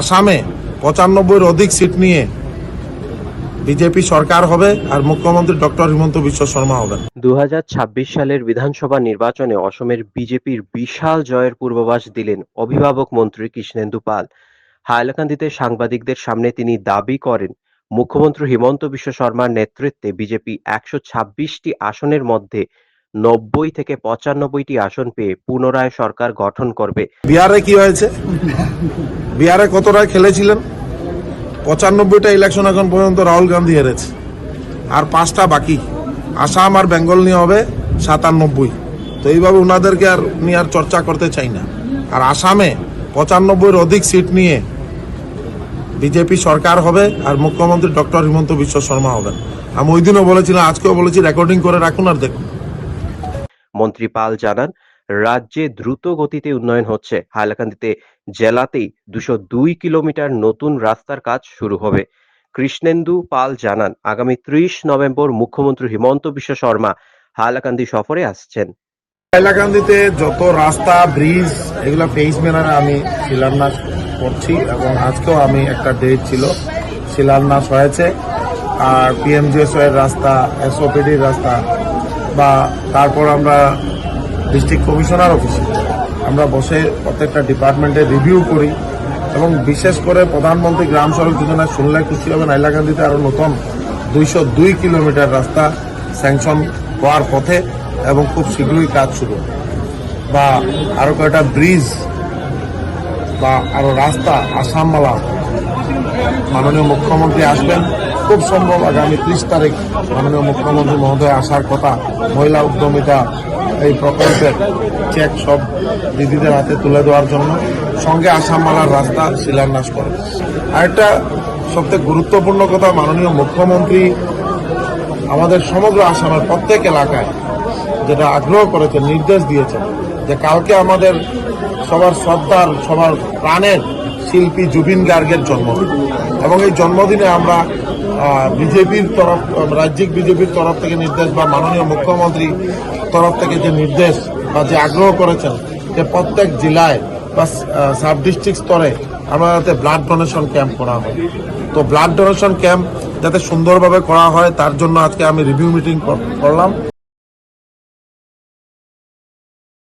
আসামে পঁচানব্বইয়ের অধিক সিট নিয়ে বিজেপি সরকার হবে আর মুখ্যমন্ত্রী ডক্টর হিমন্ত বিশ্ব শর্মা হবেন। দু সালের বিধানসভা নির্বাচনে অসমের বিজেপির বিশাল জয়ের পূর্বাভাস দিলেন অভিভাবক মন্ত্রী কৃষ্ণেন্দু পাল। হাইলাকান্দিতে সাংবাদিকদের সামনে তিনি দাবি করেন মুখ্যমন্ত্রী হিমন্ত বিশ্ব শর্মার নেতৃত্বে বিজেপি একশো ছাব্বিশটি আসনের মধ্যে নব্বই থেকে পঁচানব্বইটি আসন পেয়ে পুনরায় সরকার গঠন করবে। বিহারে কি হয়েছে? বিহারে কতটা খেলেছিলেন? পঁচানব্বইটা ইলেকশন এখন পর্যন্ত রাহুল গান্ধী হেরেছে। আর পাঁচটা বাকি। আসাম আর বেঙ্গল নিয়ে হবে সাতানব্বই। তো এইভাবে ওনাদেরকে আর নিয়ে আর চর্চা করতে চাই না। আর আসামে পঁচানব্বইয়ের অধিক সিট নিয়ে বিজেপি সরকার হবে আর মুখ্যমন্ত্রী ডক্টর হিমন্ত বিশ্ব শর্মা হবেন। আমি ওই দিনও বলেছিলাম, আজকেও বলেছি রেকর্ডিং করে রাখুন আর দেখুন। মন্ত্রী পাল জানান রাজ্যে দ্রুত গতিতে উন্নয়ন হচ্ছে। হাইলাকান্দিতে জেলাতেই দুশো দুই কিলোমিটার নতুন রাস্তার কাজ শুরু হবে। কৃষ্ণেন্দু পাল জানান, আগামী ত্রিশ নভেম্বর মুখ্যমন্ত্রী হিমন্ত বিশ্ব শর্মা হাইলাকান্দি সফরে আসছেন। হাইলাকান্দিতে যত রাস্তা, ব্রিজ এগুলো ফেস মেনারে আমি শিলান্যাস করছি এবং আজকেও আমি একটা ডেট ছিল, শিলান্যাস হয়েছে। আর পিএমজিএস রাস্তা এসওপিডির রাস্তা বা তারপর আমরা ডিস্ট্রিক্ট কমিশনার অফিসে আমরা বসে প্রত্যেকটা ডিপার্টমেন্টে রিভিউ করি এবং বিশেষ করে প্রধানমন্ত্রী গ্রাম সড়ক যোজনা শুনলে খুশি হবেন। হাইলাকান্দিতে আরও নতুন দুইশো দুই কিলোমিটার রাস্তা স্যাংশন হওয়ার পথে এবং খুব শীঘ্রই কাজ শুরু বা আরও কয়েকটা ব্রিজ বা আরও রাস্তা আসামমালা মাননীয় মুখ্যমন্ত্রী আসবেন। খুব সম্ভব আগামী ত্রিশ তারিখ মাননীয় মুখ্যমন্ত্রী মহোদয় আসার কথা মহিলা উদ্যমিতা এই প্রকল্পের চেক সব দিদিদের হাতে তুলে দেওয়ার জন্য। সঙ্গে আসামমালার রাস্তা শিলান্যাস করেন আরেকটা সবথেকে গুরুত্বপূর্ণ কথা মাননীয় মুখ্যমন্ত্রী, আমাদের সমগ্র আসামের প্রত্যেক এলাকায় যেটা আগ্রহ করেছে, নির্দেশ দিয়েছে যে কালকে আমাদের সবার শ্রদ্ধার, সবার প্রাণের শিল্পী জুবিন গার্গের জন্মদিন। এবং এই জন্মদিনে আমরা বিজেপির তরফ, রাজ্যিক বিজেপির তরফ থেকে নির্দেশ বা মাননীয় মুখ্যমন্ত্রী তরফ থেকে যে নির্দেশ বা যে আগ্রহ করেছেন যে প্রত্যেক জেলায় বা সাব ডিস্ট্রিক্ট স্তরে আমরা যাতে ব্লাড ডোনেশন ক্যাম্প করা হয়। তো ব্লাড ডোনেশন ক্যাম্প যাতে সুন্দরভাবে করা হয়, তার জন্য আজকে আমি রিভিউ মিটিং করলাম।